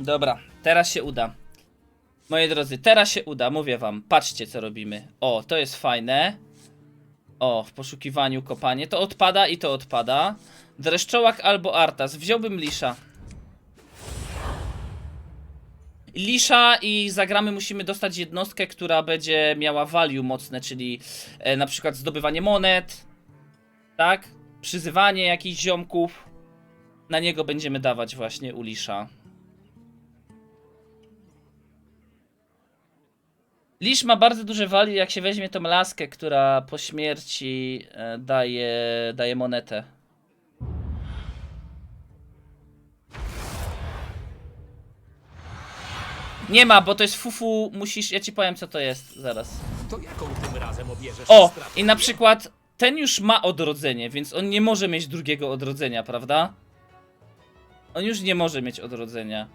Dobra, teraz się uda. Moi drodzy, teraz się uda, mówię wam. Patrzcie, co robimy. O, to jest fajne. O, w poszukiwaniu kopanie. To odpada i to odpada. Dreszczołak albo Artas. Wziąłbym Lisza. Lisza i zagramy musimy dostać jednostkę, która będzie miała value mocne, czyli e, na przykład zdobywanie monet, tak? Przyzywanie jakichś ziomków. Na niego będziemy dawać właśnie u Lisza. Lisz ma bardzo duże value, jak się weźmie tą laskę, która po śmierci e, daje, daje monetę. Nie ma, bo to jest fufu, musisz, ja ci powiem co to jest, zaraz. To jaką tym razem obierzesz O, i na przykład ten już ma odrodzenie, więc on nie może mieć drugiego odrodzenia, prawda? On już nie może mieć odrodzenia.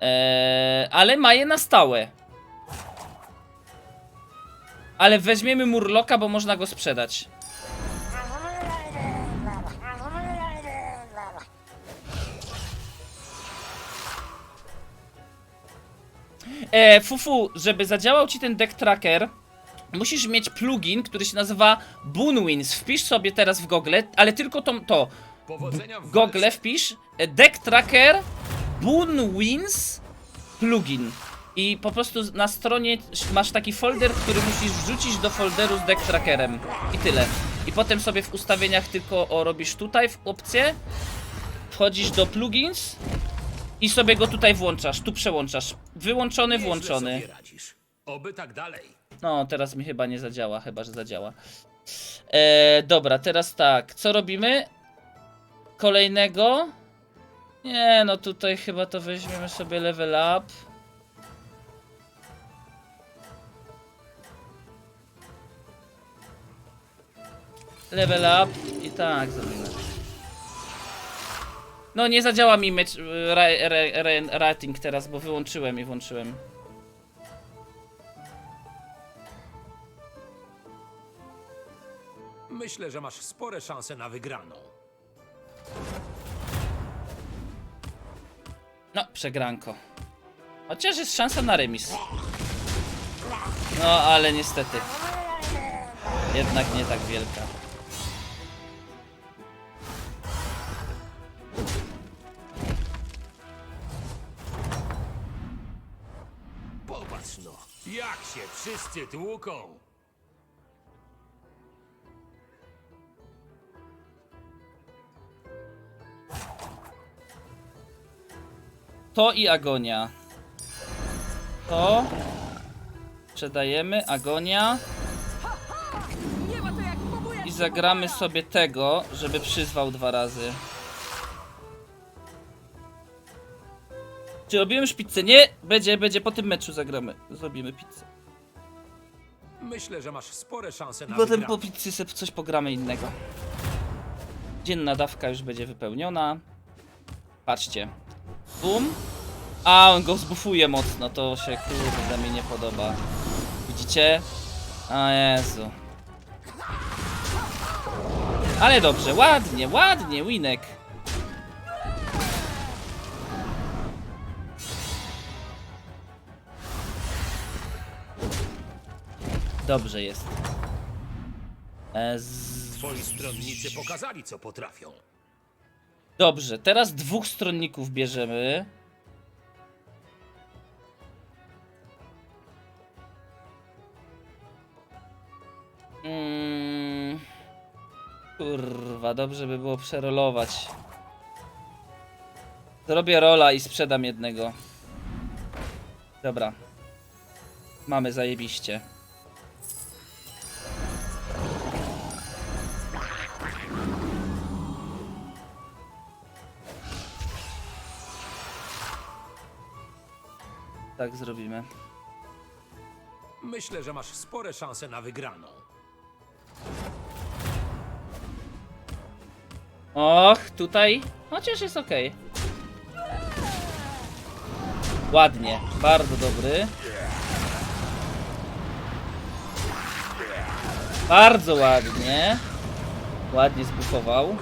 Eee, ale ma je na stałe. Ale weźmiemy Murloka, bo można go sprzedać. E, Fufu, żeby zadziałał ci ten deck tracker, musisz mieć plugin, który się nazywa Boonwins. Wpisz sobie teraz w Google, ale tylko to, to. Google wpisz e, deck tracker Boonwins plugin. I po prostu na stronie masz taki folder, który musisz wrzucić do folderu z deck trackerem. I tyle. I potem sobie w ustawieniach tylko o, robisz tutaj w opcję, wchodzisz do plugins i sobie go tutaj włączasz, tu przełączasz. Wyłączony, włączony. Oby tak dalej. No, teraz mi chyba nie zadziała, chyba że zadziała. E, dobra, teraz tak. Co robimy? Kolejnego? Nie, no tutaj chyba to weźmiemy sobie level up. Level up i tak zrobimy. No nie zadziała mi mecz, ra, ra, ra, rating teraz, bo wyłączyłem i włączyłem. Myślę, że masz spore szanse na wygraną. No, przegranko. Chociaż jest szansa na remis. No, ale niestety. Jednak nie tak wielka. Wszyscy tłuką. To i agonia. To. Sprzedajemy, agonia. I zagramy sobie tego, żeby przyzwał dwa razy. Czy robimy pizzę? Nie! Będzie, będzie, po tym meczu zagramy. Zrobimy pizzę. Myślę, że masz spore szanse na Potem wygraną. po pizzy sobie coś pogramy innego. Dzienna dawka już będzie wypełniona. Patrzcie. Bum. A, on go zbufuje mocno, to się kurde mi nie podoba. Widzicie? A Jezu. Ale dobrze, ładnie, ładnie, winek. Dobrze jest. E, z... Twoi stronnicy pokazali, co potrafią. Dobrze, teraz dwóch stronników bierzemy. Mm, kurwa, dobrze by było przerolować. Zrobię rola i sprzedam jednego. Dobra. Mamy zajebiście. Tak zrobimy. Myślę, że masz spore szanse na wygraną. Och, tutaj. Chociaż jest ok. Ładnie, bardzo dobry. Bardzo ładnie. Ładnie zbufował.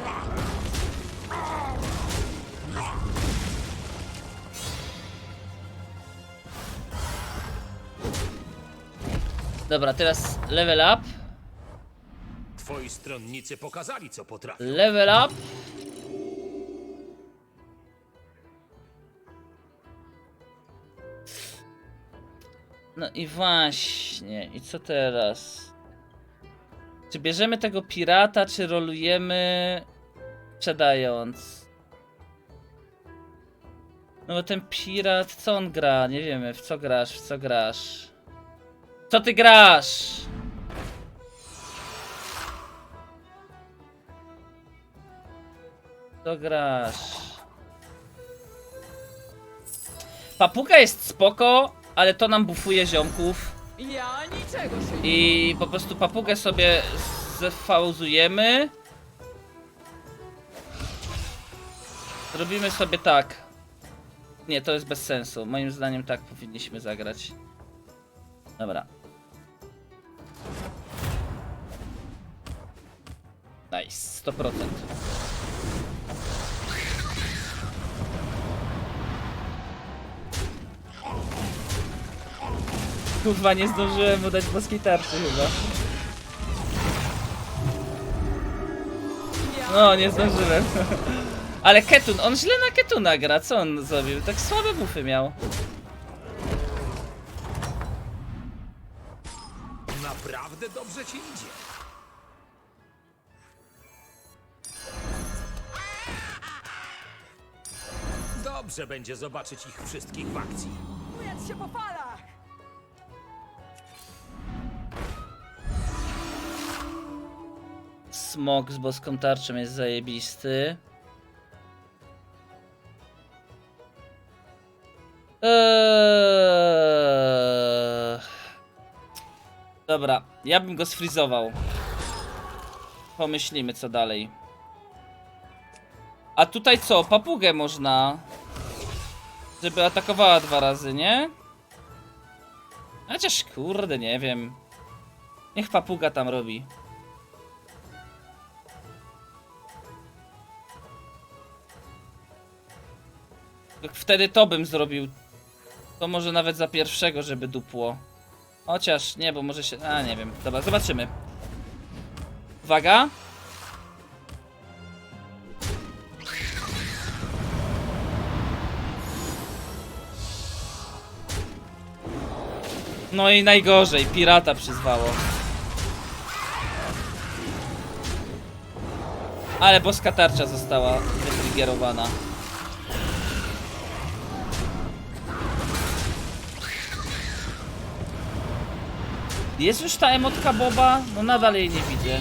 Dobra, teraz level up. Twoi stronnicy pokazali, co potrafią. Level up. No i właśnie, i co teraz? Czy bierzemy tego pirata, czy rolujemy sprzedając? No bo ten pirat, co on gra? Nie wiemy, w co grasz, w co grasz? Co ty grasz? To grasz. Papuga jest spoko, ale to nam bufuje ziomków. Ja niczego się. I po prostu papugę sobie zefauzujemy. Zrobimy sobie tak. Nie, to jest bez sensu. Moim zdaniem tak powinniśmy zagrać. Dobra. Nice, 100%. Kurwa, nie zdążyłem mu dać boskiej tarczy chyba. No, nie zdążyłem. Ale Ketun, on źle na Ketuna gra, co on zrobił? Tak słabe bufy miał. Naprawdę dobrze ci idzie. Dobrze będzie zobaczyć ich wszystkich w akcji. Ujadź się po falach! Smok z boską tarczą jest zajebisty. Eee... Dobra, ja bym go sfrizował. Pomyślimy co dalej. A tutaj co? Papugę można. Żeby atakowała dwa razy, nie? Chociaż kurde, nie wiem. Niech papuga tam robi. Wtedy to bym zrobił. To może nawet za pierwszego, żeby dupło. Chociaż nie, bo może się. A nie wiem. Dobra, zobaczymy. Uwaga. No i najgorzej, pirata przyzwało. Ale boska tarcza została wytriggerowana. Jest już ta emotka Boba? No nadal jej nie widzę.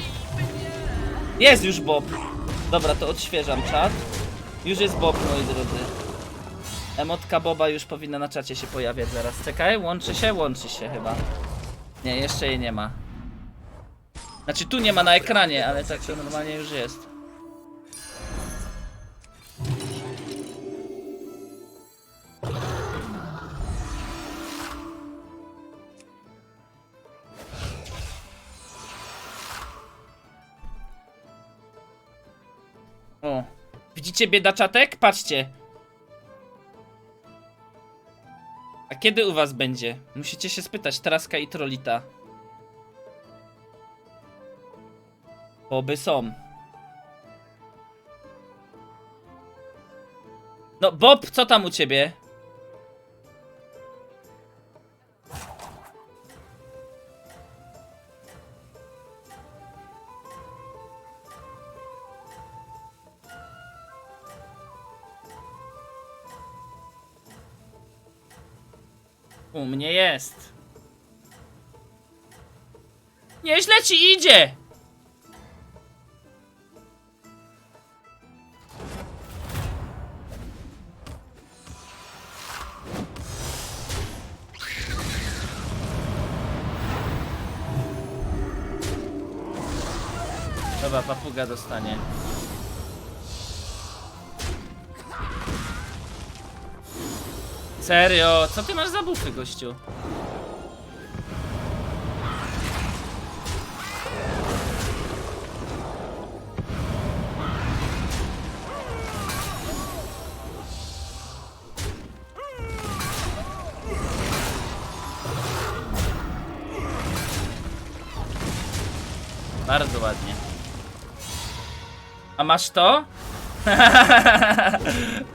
Jest już Bob. Dobra, to odświeżam czat. Już jest Bob, moi drodzy. Emotka Boba już powinna na czacie się pojawiać zaraz. Czekaj, łączy się? Łączy się chyba. Nie, jeszcze jej nie ma. Znaczy tu nie ma na ekranie, ale tak to normalnie już jest. O. Widzicie biedaczatek? Patrzcie. A kiedy u was będzie? Musicie się spytać, Traska i Trolita. Boby są. No, Bob, co tam u ciebie? U mnie jest. Nieźle ci idzie! Dobra, papuga dostanie. Serio? Co ty masz za bufy, gościu? Bardzo ładnie. A masz to?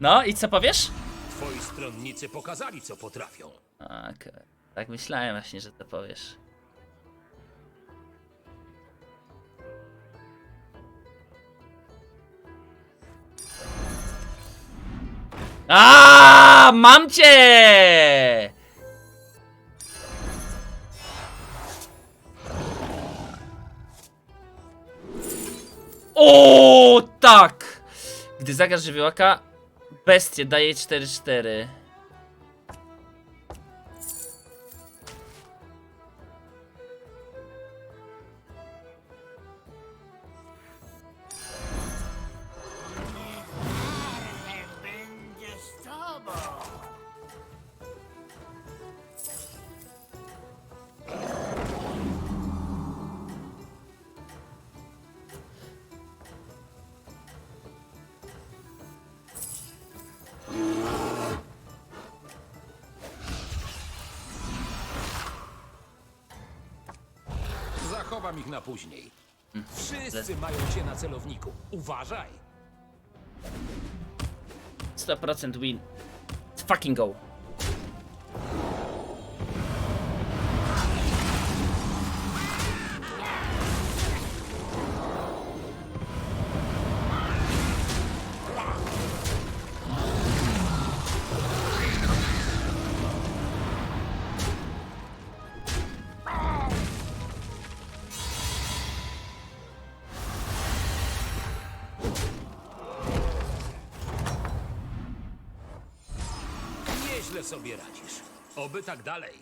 No i co powiesz? Twoi stronnicy pokazali, co potrafią. Okej. Tak myślałem właśnie, że to powiesz. A, mam cię! O, tak! Gdy zagrasz żywiołaka, bestie daje 4-4. Zachowam ich na później. Wszyscy mają cię na celowniku. Uważaj! 100% win. Let's fucking go. Sobie radzisz. Oby tak dalej.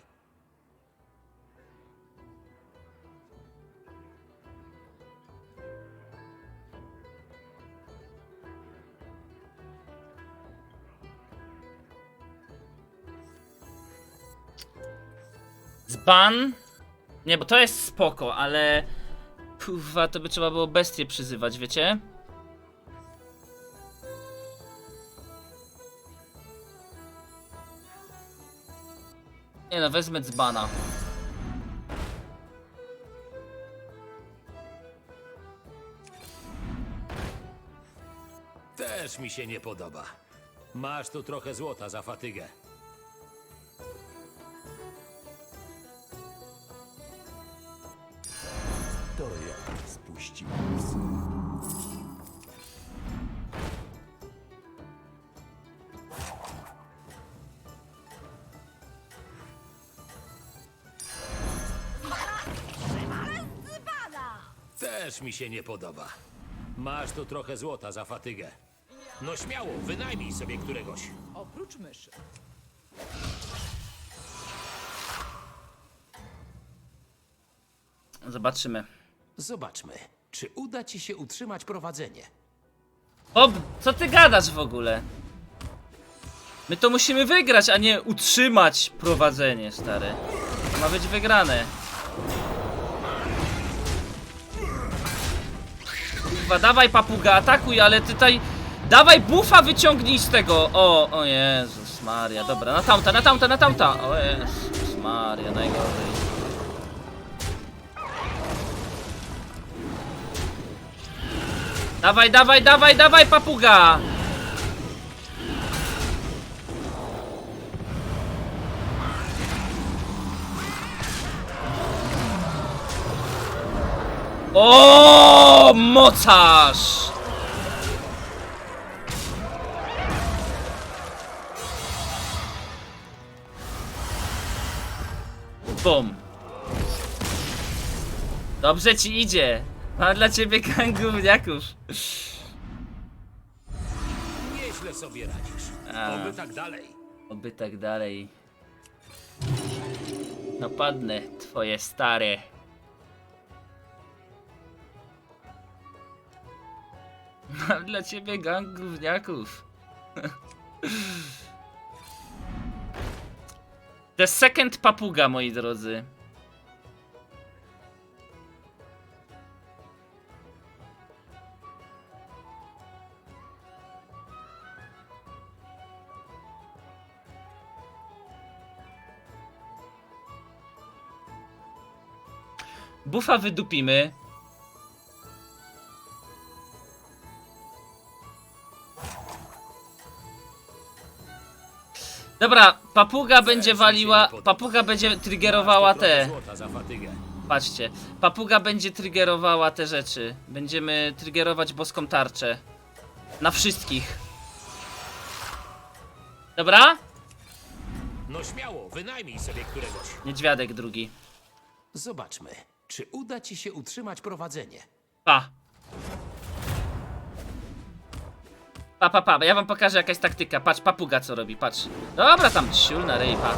Zban? Nie, bo to jest spoko, ale... Kurwa, to by trzeba było bestię przyzywać, wiecie? Nie no, wezmę dzbana. Też mi się nie podoba. Masz tu trochę złota za fatygę. Mi się nie podoba. Masz tu trochę złota za fatygę. No śmiało, wynajmij sobie któregoś. Oprócz myszy. Zobaczymy. Zobaczmy, czy uda ci się utrzymać prowadzenie. Bob, co ty gadasz w ogóle? My to musimy wygrać, a nie utrzymać prowadzenie, stary. To ma być wygrane. Kurwa, dawaj papuga, atakuj, ale tutaj... Dawaj bufa wyciągnij z tego! O, o Jezus Maria, dobra, na tamta, na tamta, na tamta! O Jezus Maria, najgorzej. Dawaj, dawaj, dawaj, dawaj, papuga! O, mocarz! Bum. Dobrze ci idzie. Mam dla ciebie gang gówniaków. Nieźle sobie radzisz. A. Oby tak dalej. Oby tak dalej. Napadnę twoje stare. Mam dla ciebie gang gówniaków. The second papuga, moi drodzy. Bufa wydupimy. Papuga będzie waliła, papuga będzie triggerowała te. Patrzcie, papuga będzie triggerowała te rzeczy. Będziemy triggerować boską tarczę. Na wszystkich. Dobra? No śmiało, wynajmij sobie któregoś. Niedźwiadek drugi. Zobaczmy, czy uda ci się utrzymać prowadzenie. Pa. Pa, pa, pa. Ja wam pokażę jaka jest taktyka. Patrz, papuga co robi, patrz. Dobra, tam siul na ryj, pa.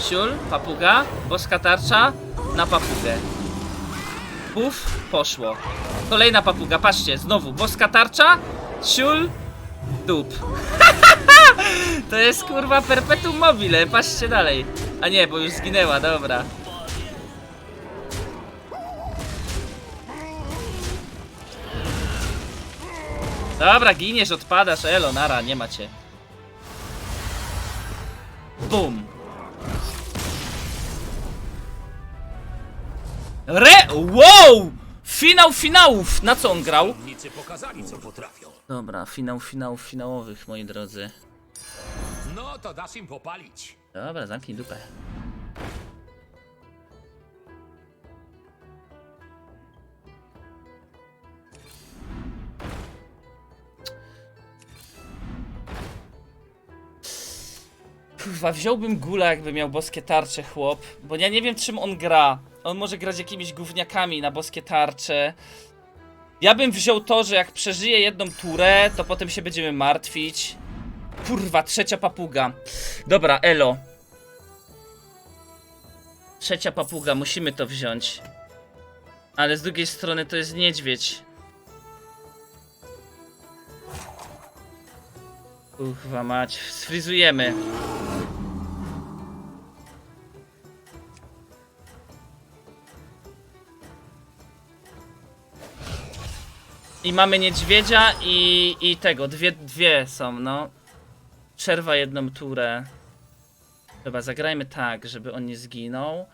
Siul, papuga, boska tarcza na papugę. Puf, poszło. Kolejna papuga, patrzcie, znowu boska tarcza, siul, dup. to jest kurwa perpetuum mobile, patrzcie dalej. A nie, bo już zginęła, dobra. Dobra, giniesz, odpadasz, elo, nara, nie macie. Bum. Re... Wow! Finał finałów! Na co on grał? Nicy pokazali, co potrafią. Dobra, finał finałów finałowych, moi drodzy. No to dasz im popalić. Dobra, zamknij dupę. Kurwa, wziąłbym gula, jakby miał boskie tarcze, chłop. Bo ja nie wiem, czym on gra. On może grać jakimiś gówniakami na boskie tarcze. Ja bym wziął to, że jak przeżyje jedną turę, to potem się będziemy martwić. Kurwa, trzecia papuga. Dobra, elo. Trzecia papuga, musimy to wziąć. Ale z drugiej strony to jest niedźwiedź. Kurwa mać, sfrizujemy. I mamy niedźwiedzia i, i tego, dwie, dwie są, no. Przerwa jedną turę. Dobra, zagrajmy tak, żeby on nie zginął.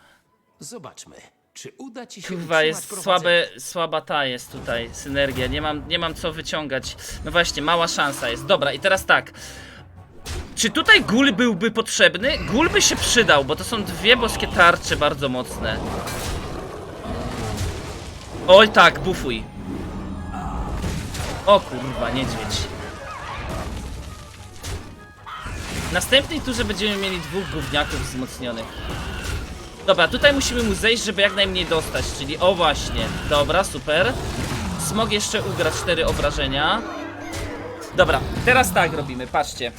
Zobaczmy, czy uda ci się Kurwa, jest słabe, słaba ta jest tutaj, synergia. Nie mam, nie mam co wyciągać. No właśnie, mała szansa jest. Dobra, i teraz tak. Czy tutaj gul byłby potrzebny? Gul by się przydał, bo to są dwie boskie tarcze bardzo mocne. Oj tak, bufuj. O kurwa, niedźwiedź. W następnej turze będziemy mieli dwóch gówniaków wzmocnionych. Dobra, tutaj musimy mu zejść, żeby jak najmniej dostać, czyli o właśnie. Dobra, super. Smog jeszcze ugra 4 obrażenia. Dobra, teraz tak robimy, patrzcie.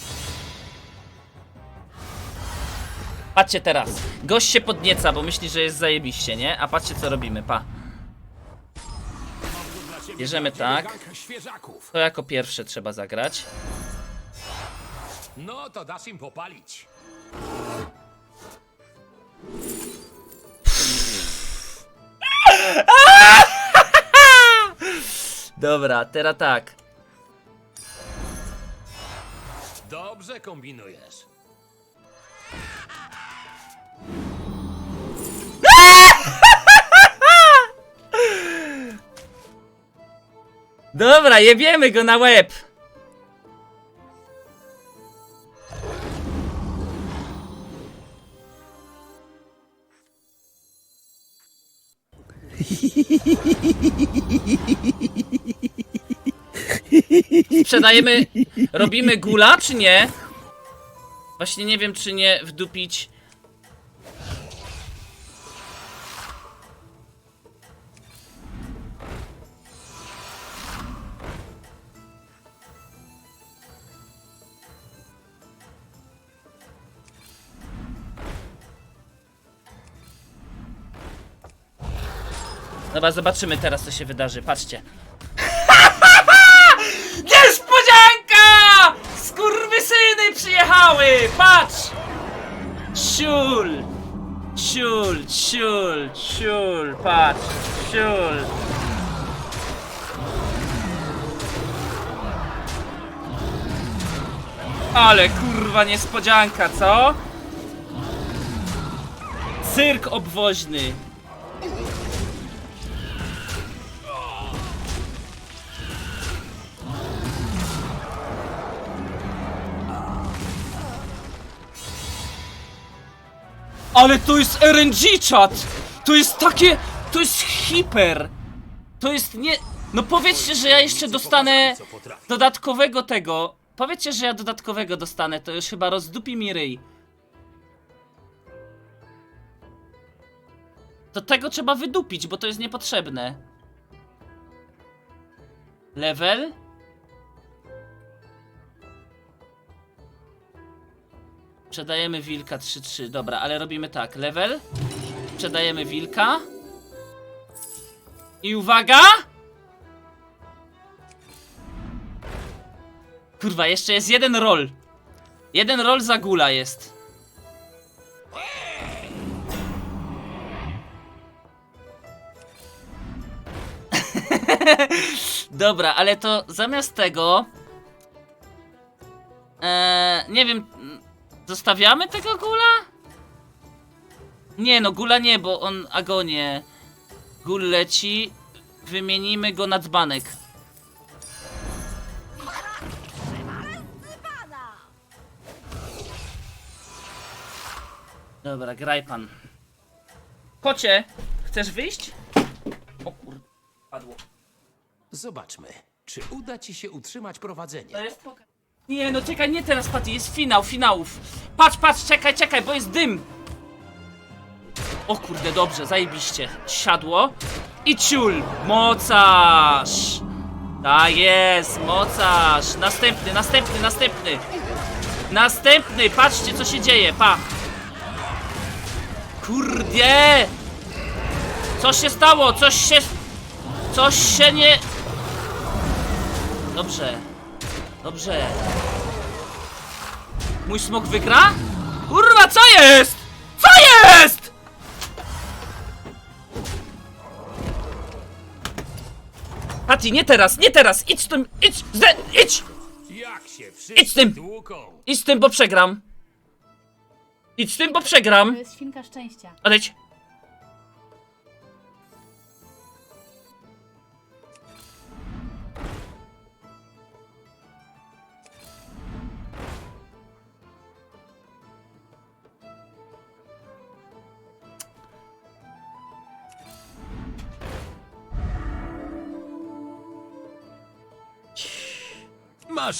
Patrzcie teraz. Gość się podnieca, bo myśli, że jest zajebiście, nie? A patrzcie co robimy, pa. Bierzemy tak. To jako pierwsze trzeba zagrać. No to dasz im popalić. Dobra, teraz tak. Dobrze kombinujesz. Dobra, jebiemy go na łeb. Sprzedajemy, robimy gula, czy nie? Właśnie nie wiem, czy nie wdupić. Zobaczymy teraz, co się wydarzy. Patrzcie. Niespodzianka! Skurwysyny przyjechały! Patrz! Ciul! Ciul, ciul, ciul, patrz, ciul. Ale kurwa niespodzianka, co? Cyrk obwoźny. Ale to jest RNG czat! To jest takie... To jest hiper! To jest nie... No powiedzcie, że ja jeszcze dostanę dodatkowego tego. Powiedzcie, że ja dodatkowego dostanę, to już chyba rozdupi mi ryj. To tego trzeba wydupić, bo to jest niepotrzebne. Level? Sprzedajemy wilka 3-3. Dobra, ale robimy tak. Level. Sprzedajemy wilka. I uwaga! Kurwa, jeszcze jest jeden roll. Jeden roll za gula jest. Dobra, ale to zamiast tego. Eee, nie wiem. Zostawiamy tego gula? Nie, no gula nie, bo on agonię. Gul leci. Wymienimy go na dzbanek. Dobra, graj pan. Kocie, chcesz wyjść? O kur... Padło. Zobaczmy, czy uda ci się utrzymać prowadzenie. To jest poka- Nie no, czekaj, nie teraz, Patty, jest finał, finałów. Patrz, patrz, czekaj, czekaj, bo jest dym. O kurde, dobrze, zajebiście. Siadło. I ciul, mocarz. Tak jest, mocarz. Następny, następny, następny. Następny, patrzcie co się dzieje, pa. Kurde. Coś się stało, coś się... Coś się nie... Dobrze. Dobrze. Mój smok wygra? Kurwa, co jest? Co jest? Patty, nie teraz, nie teraz! Idź z tym, idź, zde, idź! Jak się Idź z tym! tłuką? Idź z tym, bo przegram. Idź z tym, bo przegram. To jest świnka szczęścia. Odejdź.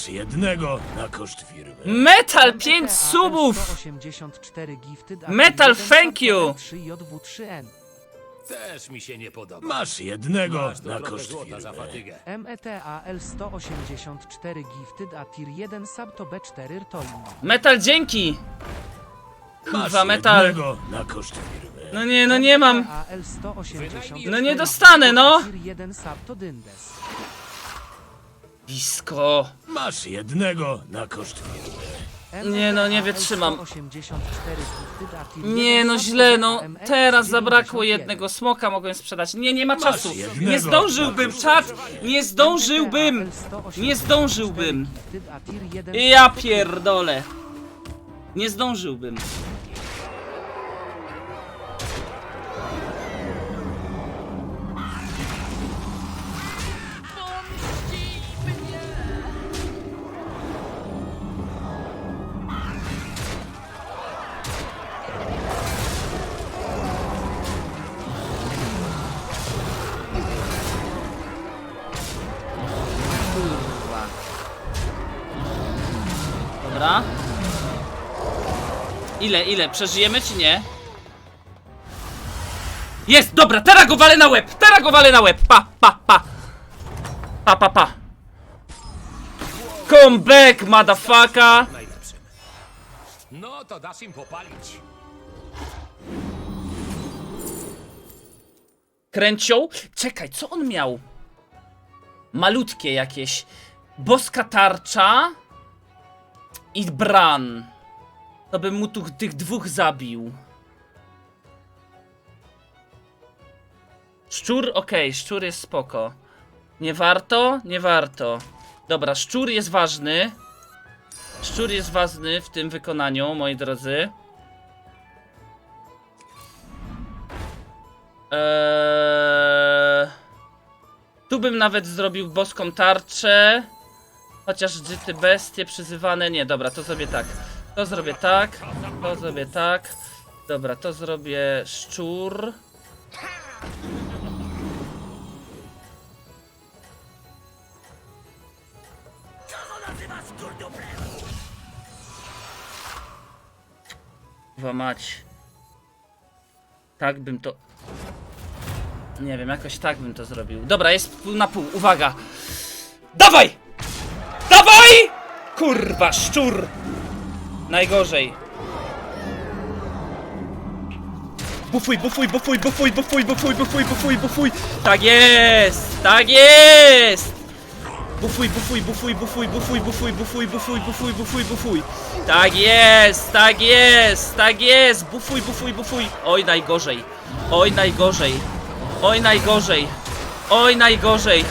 Masz jednego na koszt firmy. Metal 5 subów! 184 gifted, a Metal, thank you. 3JW3N. Też mi się nie podoba. Masz jednego Masz na koszt złota za firmy. fatygę. METAL 184 gifted, a tier 1 sub to B4 Rtoin. Metal, dzięki! Masz Kurwa, metal. jednego na koszt firmy. No nie, no nie mam. 184 No nie dostanę, no. Tier 1 sub to Dyndes. Blisko. Masz jednego na koszt. Nie, no, nie wytrzymam. 184 gifted, a tier Nie 1 no źle, no teraz zabrakło 91. jednego smoka, mogłem sprzedać. Nie, nie ma czasu. Nie zdążyłbym, czat! Nie zdążyłbym! Nie zdążyłbym! Gifted, a tier 1 Ja pierdolę. Nie zdążyłbym. Dobra. Ile, ile? Przeżyjemy czy nie? Jest! Dobra, teraz go walę na łeb! Teraz go walę na łeb! Pa, pa, pa! Pa, pa, pa! Come back, motherfucker! No to dasz im popalić. Kręcią? Czekaj, co on miał? Malutkie jakieś. Boska tarcza i bran. To bym mu tu tych dwóch zabił. Szczur? Okej, szczur jest spoko. Nie warto? Nie warto. Dobra, szczur jest ważny. Szczur jest ważny w tym wykonaniu, moi drodzy. Eee... Tu bym nawet zrobił boską tarczę. Chociaż żyty bestie przyzywane. Nie, dobra, to zrobię tak. To zrobię tak. To zrobię tak. Dobra, to zrobię szczur. Kurwa mać. Tak bym to... Nie wiem, jakoś tak bym to zrobił. Dobra, jest pół na pół, uwaga! Dawaj! Dawaj! Kurwa, szczur! Najgorzej. Bufuj, bufuj, bufuj, bufuj, bufuj, bufuj, bufuj, bufuj, bufuj. Tak jest! Tak jest! Bufuj, bufuj, bufuj, bufuj, bufuj, bufuj, bufuj, bufuj, bufuj, bufuj, bufuj. Tak jest, tak jest, tak jest. Bufuj, bufuj, bufuj. Oj, najgorzej. Oj, najgorzej. Oj, najgorzej. Oj, najgorzej.